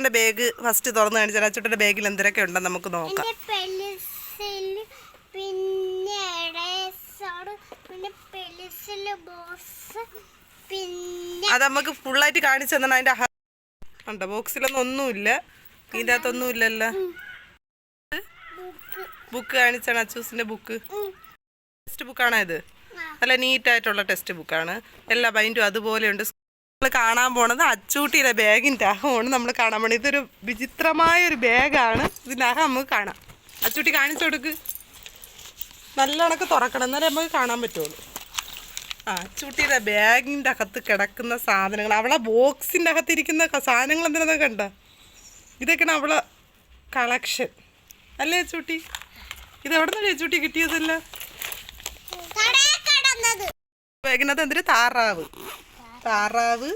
അച്ചൂട്ടന്റെ bag first തുറന്നു കാണിച്ചാൽ അച്ചൂട്ടന്റെ ബാഗിൽ എന്തൊക്കെ ഉണ്ടെന്ന് നമുക്ക് നോക്കാം. അത് നമുക്ക് ഫുള്ളായിട്ട് കാണിച്ചു തന്നെ അതിന്റെ അഹ- ഉണ്ടോ? ബോക്സിലൊന്നും ഒന്നുമില്ല. ഇതിന്റെ അകത്തൊന്നും ഇല്ലല്ലോ. ബുക്ക് കാണിച്ചാണ് അച്ചൂസിന്റെ ബുക്ക് ടെക്സ്റ്റ് ബുക്കാണോ ഇത്? നല്ല നീറ്റായിട്ടുള്ള ടെക്സ്റ്റ് ബുക്കാണ് എല്ലാ ബൈൻഡും അതുപോലെയുണ്ട്. നമ്മൾ കാണാൻ പോണത് അച്ചൂട്ടിയുടെ ബാഗിന്റെ അഹമാണ് നമ്മൾ കാണാൻ പോണത്. ഇതൊരു വിചിത്രമായ ഒരു ബാഗാണ്. ഇതിന്റെ അഹം നമുക്ക് കാണാം. അച്ചൂട്ടി കാണിച്ചു കൊടുക്ക്. നല്ല കണക്ക് തുറക്കണം. എന്നാലേ നമുക്ക് കാണാൻ പറ്റുള്ളൂ. ആ അച്ചൂട്ടിയുടെ ബാഗിന്റെ അകത്ത് കിടക്കുന്ന സാധനങ്ങൾ. അവളെ ബോക്സിന്റെ അകത്തിരിക്കുന്ന സാധനങ്ങൾ എന്തിനാ കണ്ട? ഇതൊക്കെയാണ് അവളെ കളക്ഷൻ. അല്ലേ അച്ചൂട്ടി? ഇത് എവിടെ നിന്നല്ലേ അച്ചൂട്ടി കിട്ടിയതല്ല? ബാഗിനകത്ത് എന്തൊരു താറാവ്. താറാവ്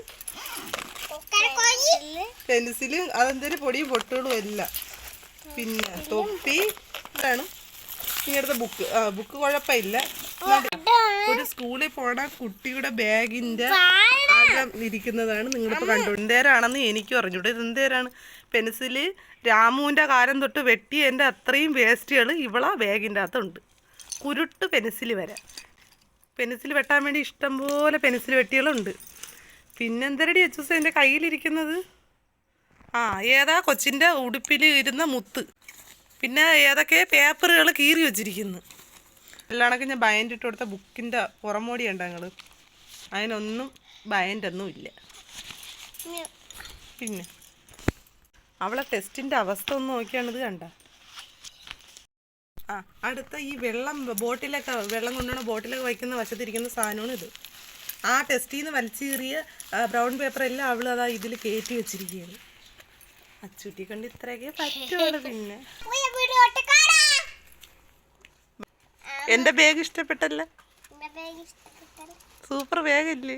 പെൻസിൽ അതെന്തൊരു പൊടിയും പൊട്ടുകളും എല്ലാം. പിന്നെ തൊപ്പി ഇതാണ്. ഇങ്ങനത്തെ ബുക്ക് ആ ബുക്ക് കുഴപ്പമില്ല. ഒരു സ്കൂളിൽ പോണ കുട്ടിയുടെ ബാഗിന്റെ അകം ഇരിക്കുന്നതാണ്. നിങ്ങളിപ്പോൾ കണ്ടു? എന്തേരാണെന്ന് എനിക്കും അറിഞ്ഞൂടെ. ഇത് എന്തേരാണ്? പെൻസിൽ രാമുവിന്റെ കാലം തൊട്ട് വെട്ടി എന്റെ അത്രയും വേസ്റ്റുകൾ ഇവളാ ബാഗിന്റെ അകത്തുണ്ട്. കുരുട്ട് പെൻസിൽ വരെ. പെൻസിൽ വെട്ടാൻ വേണ്ടി ഇഷ്ടംപോലെ പെൻസിൽ വെട്ടികളുണ്ട്. പിന്നെന്തരടി അച്ചൂസ് എന്റെ കയ്യിലിരിക്കുന്നത്? ആ ഏതാ കൊച്ചിന്റെ ഉടുപ്പിൽ ഇരുന്ന മുത്ത്. പിന്നെ ഏതൊക്കെ പേപ്പറുകൾ കീറി വെച്ചിരിക്കുന്നു? എല്ലാണക്ക് ഞാൻ ബയൻഡ് ഇട്ട് കൊടുത്ത ബുക്കിന്റെ പുറമോടി ഉണ്ട് ഞങ്ങൾ അതിനൊന്നും ഒന്നും ഇല്ല. പിന്നെ? അവളെ ടെസ്റ്റിന്റെ അവസ്ഥ ഒന്ന് നോക്കിയാണിത് കണ്ട. ആ അടുത്ത ഈ വെള്ളം ബോട്ടിലൊക്കെ വെള്ളം കൊണ്ടുവന്ന ബോട്ടിലൊക്കെ വയ്ക്കുന്ന വശത്തിരിക്കുന്ന സാധനമാണ് ഇത് ആ ടെസ്റ്റിൽ നിന്ന് വലിച്ചീറിയ ബ്രൗൺ പേപ്പർ എല്ലാം അവൾ അതാ ഇതിൽ കയറ്റി വെച്ചിരിക്കുകയാണ് അച്ചൂട്ടി കൊണ്ട് ഇത്രയൊക്കെ പറ്റുള്ളൂ പിന്നെ. എന്റെ ബാഗ് ഇഷ്ടപ്പെട്ടല്ലേ? സൂപ്പർ ബാഗ് അല്ലേ സൂപ്പർ ബാഗല്ലേ